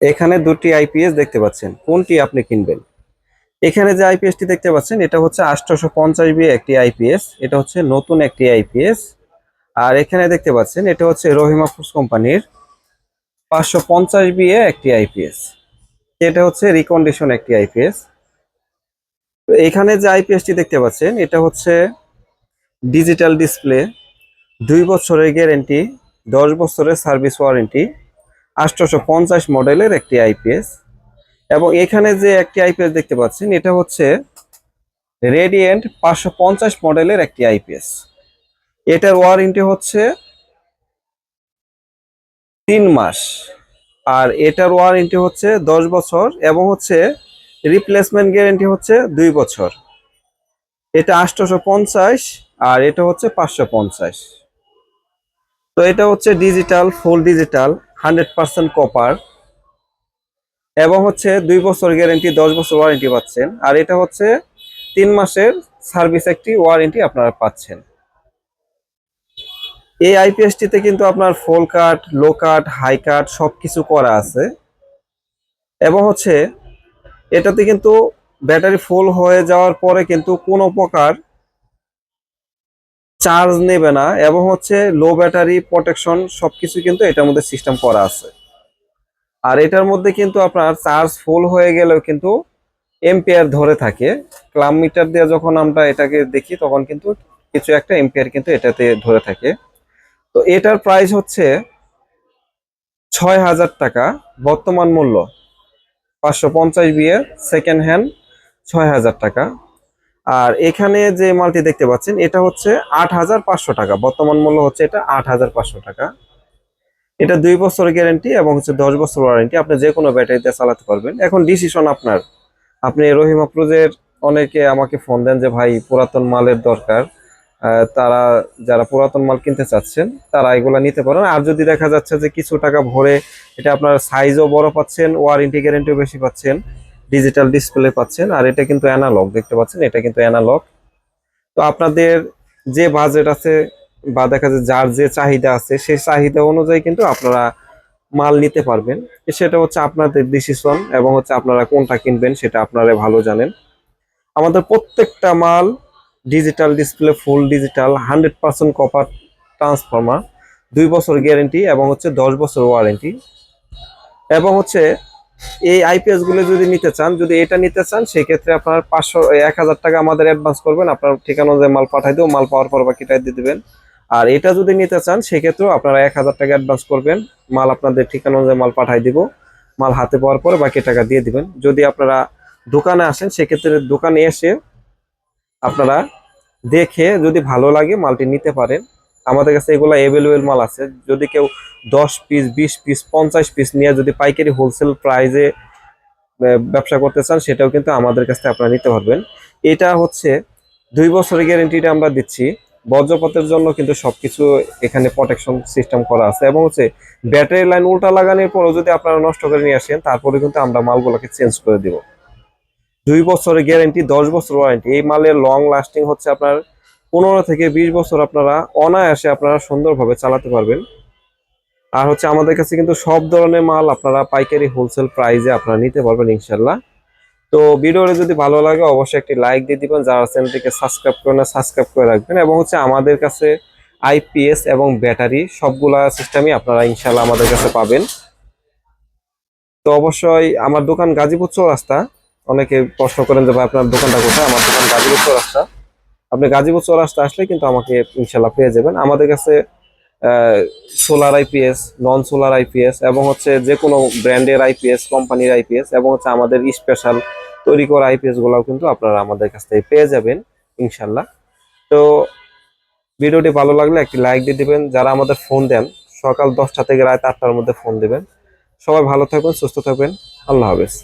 এখানে দুটি আইপিএস দেখতে পাচ্ছেন। কোনটি আপনি কিনবেন? এখানে যে আইপিএসটি দেখতে পাচ্ছেন, এটা হচ্ছে আঠারোশো পঞ্চাশ বি একটি আইপিএস এটা হচ্ছে নতুন একটি আইপিএস আর এখানে দেখতে পাচ্ছেন, এটা হচ্ছে রহিমা ফুস কোম্পানির পাঁচশো পঞ্চাশ বি একটি আইপিএস এটা হচ্ছে রিকন্ডিশন একটি আইপিএস তো এখানে যে আইপিএসটি দেখতে পাচ্ছেন, এটা হচ্ছে ডিজিটাল ডিসপ্লে, দুই বছরের গ্যারেন্টি, দশ বছরের সার্ভিস ওয়ারেন্টি। আঠারোশো পঞ্চাশ মডেলের একটি আইপিএস এবং এখানে যে একটি আইপিএস দেখতে পাচ্ছেন, এটা হচ্ছে রেডিয়েন্ট পাঁচশো পঞ্চাশ মডেলের একটি আইপিএস এটার ওয়ারেন্টি হচ্ছে তিন মাস। আর এটার ওয়ারেন্টি হচ্ছে দশ বছর এবং হচ্ছে রিপ্লেসমেন্ট গ্যারেন্টি হচ্ছে দুই বছর। এটা আঠারোশো পঞ্চাশ আর এটা হচ্ছে পাঁচশো পঞ্চাশ। তো এটা হচ্ছে digital full digital hundred percent copper এবং হচ্ছে দুই বছর গ্যারেন্টি দশ বছর ওয়ারেন্টি পাচ্ছেন। আর এটা হচ্ছে তিন মাসের সার্ভিস একটি ওয়ারেন্টি আপনারা পাচ্ছেন। এই আইপিএসটিতে কিন্তু আপনার ফোল কাট লো কাট হাই কাট সব কিছু করা আছে। এবং হচ্ছে এটাতে কিন্তু ব্যাটারি ফুল হয়ে যাওয়ার পরে কিন্তু কোনো প্রকার চার্জ নেবে না এবং হচ্ছে লো ব্যাটারি, প্রোটেকশন সবকিছু কিন্তু এটার মধ্যে সিস্টেম করা আছে। আর এটার মধ্যে কিন্তু আপনার চার্জ ফুল হয়ে গেলেও কিন্তু এম্পিয়ার ধরে থাকে। ক্লাম মিটার দিয়ে যখন আমরা এটাকে দেখি, তখন কিন্তু কিছু একটা এম্পিয়ার কিন্তু এটাতে ধরে থাকে। তো এটার প্রাইস হচ্ছে ছয় হাজার টাকা, বর্তমান মূল্য পাঁচশো পঞ্চাশ বিয়ে সেকেন্ড হ্যান্ড ছয় হাজার টাকা। আর এখানে যে মালটি দেখতে পাচ্ছেন, এটা হচ্ছে আট হাজার পাঁচশো টাকা। বর্তমান মূল্য হচ্ছে এটা আট হাজার পাঁচশো টাকা। এটা দুই বছর গ্যারেন্টি এবং হচ্ছে দশ বছর ওয়ারেন্টি আপনি যে কোনো ব্যাটারিতে চালাতে পারবেন। এখন ডিসিশন আপনার। আপনি রহিম আপ্রুজের অনেকে আমাকে ফোন দেন যে, ভাই, পুরাতন মালের দরকার। তারা, যারা পুরাতন মাল কিনতে চাচ্ছেন, তারা এগুলা নিতে পারেন। আর যদি দেখা যাচ্ছে যে কিছু টাকা ভরে এটা আপনার সাইজও বড় পাচ্ছেন ওয়ারেন্টি গ্যারেন্টিও বেশি পাচ্ছেন ডিজিটাল ডিসপ্লে পাচ্ছেন, আর এটা কিন্তু অ্যানালগ দেখতে পাচ্ছেন? এটা কিন্তু অ্যানালগ তো আপনাদের যে বাজেট আছে বা দেখা যায় যার যে চাহিদা আছে, সেই চাহিদা অনুযায়ী কিন্তু আপনারা মাল নিতে পারবেন। সেটা হচ্ছে আপনাদের ডিসিশন এবং হচ্ছে আপনারা কোনটা কিনবেন, সেটা আপনারা ভালো জানেন। আমাদের প্রত্যেকটা মাল digital display full digital hundred percent copper transformer দুই বছর গ্যারেন্টি এবং হচ্ছে দশ বছর ওয়ারেন্টি এবং হচ্ছে এই আইপিএসগুলো যদি নিতে চান, যদি এটা নিতে চান, সেক্ষেত্রে আপনার পাঁচশো এক হাজার টাকা আমাদের অ্যাডভান্স করবেন। আপনার ঠিকানা অনুযায়ী মাল পাঠাই দেবো, মাল পাওয়ার পর বাকিটা দিয়ে দিবেন। আর এটা যদি নিতে চান, সেক্ষেত্রেও আপনারা এক হাজার টাকা অ্যাডভান্স করবেন। মাল আপনাদের ঠিকানা অনুযায়ী মাল পাঠাই দিব। মাল হাতে পাওয়ার পরে বাকি টাকা দিয়ে দিবেন। যদি আপনারা দোকানে আসেন, সেক্ষেত্রে দোকানে এসে আপনারা দেখে যদি ভালো লাগে মালটি নিতে পারেন। আমাদের কাছে এগুলো অ্যাভেলেবেল মাল আছে। যদি কেউ দশ পিস বিশ পিস পঞ্চাশ পিস নিয়ে যদি পাইকারি হোলসেল প্রাইজে ব্যবসা করতে চান, সেটাও কিন্তু আমাদের কাছ থেকে আপনারা নিতে পারবেন। এটা হচ্ছে দুই বছরের গ্যারেন্টিটা আমরা দিচ্ছি। বজ্রপাতের জন্য কিন্তু সবকিছু এখানে প্রোটেকশন সিস্টেম করা আছে এবং হচ্ছে ব্যাটারি লাইন উল্টা লাগানোর পরেও যদি আপনারা নষ্ট করে নিয়ে আসেন, তারপরে কিন্তু আমরা মালগুলোকে চেঞ্জ করে দিব। দুই বছরের গ্যারেন্টি দশ বছর ওয়ারেন্টি এই মালের লং লাস্টিং হচ্ছে আপনার পনেরো থেকে বিশ বছর আপনারা অনায়াসে আপনারা সুন্দরভাবে চালাতে পারবেন। আর হচ্ছে আমাদের কাছে কিন্তু সব ধরনের মাল আপনারা পাইকারি হোলসেল প্রাইজে আপনারা নিতে পারবেন ইনশাল্লাহ তো ভিডিওটা যদি ভালো লাগে অবশ্যই একটি লাইক দিয়ে দিবেন, যারা চ্যানেলটিকে সাবস্ক্রাইব করে না সাবস্ক্রাইব করে রাখবেন এবং হচ্ছে আমাদের কাছে আইপিএস এবং ব্যাটারি সবগুলা সিস্টেমই আপনারা ইনশাল্লাহ আমাদের কাছে পাবেন। তো অবশ্যই আমার দোকান গাজীপুর চৌরাস্তা। অনেকে প্রশ্ন করেন যে ভাই আপনার দোকানটা কোথায়? আমার দোকান গাজীপুর চৌরাস্তা। আপনি গাজীপুর চৌরাস্তা আসলে কিন্তু আমাকে ইনশাল্লাহ পেয়ে যাবেন। আমাদের কাছে solar IPS non solar IPS এবং হচ্ছে যে কোনো ব্র্যান্ডের আইপিএস কোম্পানির আইপিএস এবং হচ্ছে আমাদের স্পেশাল তৈরি করা আইপিএস গুলাও কিন্তু আপনারা আমাদের কাছ থেকে পেয়ে যাবেন ইনশাল্লাহ তো ভিডিওটি ভালো লাগলে একটি লাইক দিয়ে দিবেন। যারা আমাদের ফোন দেন, সকাল দশটা থেকে রাত আটটার মধ্যে ফোন দিবেন। সবাই ভালো থাকবেন, সুস্থ থাকবেন। আল্লাহ হাফেজ।